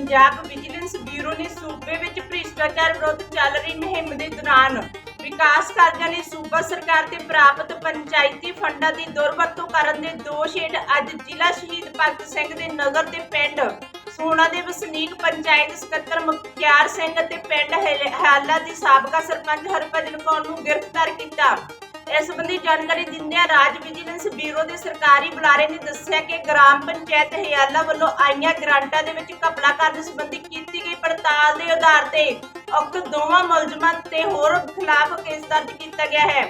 Punjab vigilance bureau ਨੇ ਸੂਬੇ ਵਿੱਚ ਭ੍ਰਿਸ਼ਟਾਚਾਰ ਵਿਰੁੱਧ ਚੱਲ ਰਹੀ ਮੁਹਿੰਮ ਦੇ ਦੌਰਾਨ ਵਿਕਾਸ ਕਾਰਜਾਂ ਲਈ ਸੂਬਾ ਸਰਕਾਰ ਤੇ ਪ੍ਰਾਪਤ ਪੰਚਾਇਤੀ ਫੰਡਾਂ ਦੀ ਦੁਰਵਰਤੋਂ ਕਰਨ ਦੇ ਦੋਸ਼ ਹੇਠ ਅੱਜ ਜ਼ਿਲ੍ਹਾ ਸ਼ਹੀਦ ਭਗਤ ਸਿੰਘ ਦੇ ਨਗਰ ਦੇ ਪਿੰਡ ਸੋਨਾ ਦੇ ਵਸਨੀਕ ਪੰਚਾਇਤ ਸਕੱਤਰ ਮੁਖਤਿਆਰ ਸਿੰਘ ਅਤੇ ਪਿੰਡ ਹਾਲਾ ਦੀ ਸਾਬਕਾ ਸਰਪੰਚ ਹਰਭਜਨ ਕੌਰ ਨੂੰ ਗ੍ਰਿਫਤਾਰ ਕੀਤਾ। ਇਸ ਸੰਬੰਧੀ ਜਾਣਕਾਰੀ ਦਿੰਦਿਆਂ ਰਾਜ ਵਿਜੀਲੈਂਸ ਬਿਊਰੋ ਦੇ ਸਰਕਾਰੀ ਬੁਲਾਰੇ ਨੇ ਦੱਸਿਆ ਕਿ ਗ੍ਰਾਮ ਪੰਚਾਇਤ ਹਿਆਲਾ ਵੱਲੋਂ ਆਈਆਂ ਗ੍ਰਾਂਟਾਂ ਦੇ ਵਿੱਚ ਘਪਲਾ ਕਰਨ ਸੰਬੰਧੀ ਕੀਤੀ ਗਈ ਪੜਤਾਲ ਦੇ ਆਧਾਰ ਤੇ ਉਕਤ ਦੋਵਾਂ ਮੁਲਜ਼ਮਾਂ ਤੇ ਹੋਰ ਖਿਲਾਫ ਕੇਸ ਦਰਜ ਕੀਤਾ ਗਿਆ ਹੈ।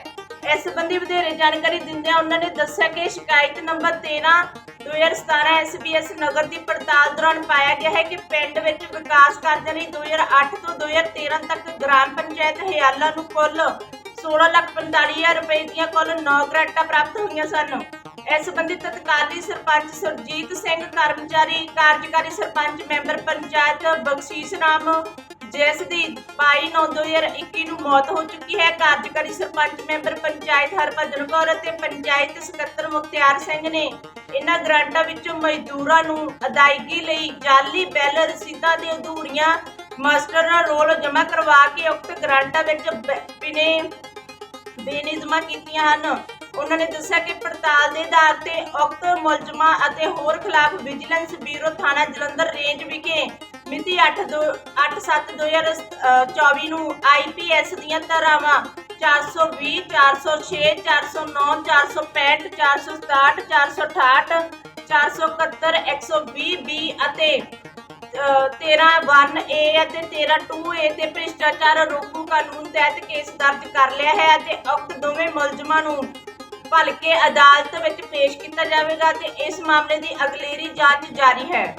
ਇਸ ਸੰਬੰਧੀ ਵਧੇਰੇ ਜਾਣਕਾਰੀ ਦਿੰਦਿਆਂ ਉਹਨਾਂ ਨੇ ਦੱਸਿਆ ਕਿ ਸ਼ਿਕਾਇਤ ਨੰਬਰ 13 2017 ਐਸਬੀਐਸ ਨਗਰ ਦੀ ਪੜਤਾਲ ਦੌਰਾਨ ਪਾਇਆ ਗਿਆ ਹੈ ਕਿ ਪਿੰਡ ਵਿੱਚ ਵਿਕਾਸ ਕਾਰਜਾਂ ਲਈ 2008 ਤੋਂ 2013 ਤੱਕ ਗ੍ਰਾਮ ਪੰਚਾਇਤ ਹਿਆਲਾ ਨੂੰ ਕੁੱਲ 16,45,000 ਰੁਪਏ ਦੀਆਂ ਕੁੱਲ 9 ਗ੍ਰਾਂਟਾਂ ਪ੍ਰਾਪਤ ਹੋਈਆਂ ਸਨ। ਇਸ ਸੰਬੰਧੀ ਤਤਕਾਲੀ ਸਰਪੰਚ ਸਰਜੀਤ ਸਿੰਘ ਕਰਮਚਾਰੀ ਕਾਰਜਕਾਰੀ ਸਰਪੰਚ ਮੈਂਬਰ ਪੰਚਾਇਤ ਬਖਸ਼ੀਸ਼ ਰਾਮ ਜਿਸ ਦੀ 22/9/2021 ਨੂੰ ਮੌਤ ਹੋ ਚੁੱਕੀ ਹੈ। ਕਾਰਜਕਾਰੀ ਸਰਪੰਚ ਮੈਂਬਰ ਪੰਚਾਇਤ ਹਰਭਜਨ ਕੌਰ ਅਤੇ ਪੰਚਾਇਤ ਸਕੱਤਰ ਮੁਖਤਿਆਰ ਸਿੰਘ ਨੇ ਇਹਨਾਂ ਗ੍ਰਾਂਟਾਂ ਵਿੱਚੋਂ ਮਜ਼ਦੂਰਾਂ ਨੂੰ ਅਦਾਇਗੀ ਲਈ ਜਾਲੀ ਬਿੱਲ ਰਸੀਦਾਂ ਦੇ ਅਧੂਰੀਆਂ ਮਾਸਟਰ ਰੋਲ ਜਮ੍ਹਾਂ ਕਰਵਾ ਕੇ ਉਕਤ ਗ੍ਰਾਂਟਾਂ ਵਿੱਚ ਬਿਨੇ ਬੇਨਿਯਮਾਂ ਕੀਤੀਆਂ ਹਨ। ਉਹਨਾਂ ਨੇ ਦੱਸਿਆ ਕਿ ਪੜਤਾਲ ਦੇ ਆਧਾਰ ਤੇ ਉਕਤ ਮੁਲਜ਼ਮਾਂ ਅਤੇ ਹੋਰ ਖਿਲਾਫ ਵਿਜੀਲੈਂਸ ਬਿਊਰੋ ਥਾਣਾ ਜਲੰਧਰ ਰੇਂਜ ਵਿਖੇ ਮਿਤੀ 8/7/2024 ਨੂੰ ਆਈਪੀਐਸ ਦੀਆਂ ਧਾਰਾਵਾਂ 420 406 409 465 467 468 471 120 ਬੀ ਅਤੇ 13 1 ਏ ਅਤੇ 13 2 ਏ ਤੇ ਭ੍ਰਿਸ਼ਟਾਚਾਰ ਰੋਕੂ ਕਾਨੂੰਨ ਤਹਿਤ ਕੇਸ ਦਰਜ ਕਰ ਲਿਆ ਹੈ ਅਤੇ ਉਕਤ ਦੋਵੇਂ ਮੁਲਜ਼ਮਾਂ ਨੂੰ ਭਲਕੇ ਅਦਾਲਤ ਵਿੱਚ ਪੇਸ਼ ਕੀਤਾ ਜਾਵੇਗਾ ਤੇ ਇਸ ਮਾਮਲੇ ਦੀ ਅਗਲੇਰੀ ਜਾਂਚ ਜਾਰੀ ਹੈ।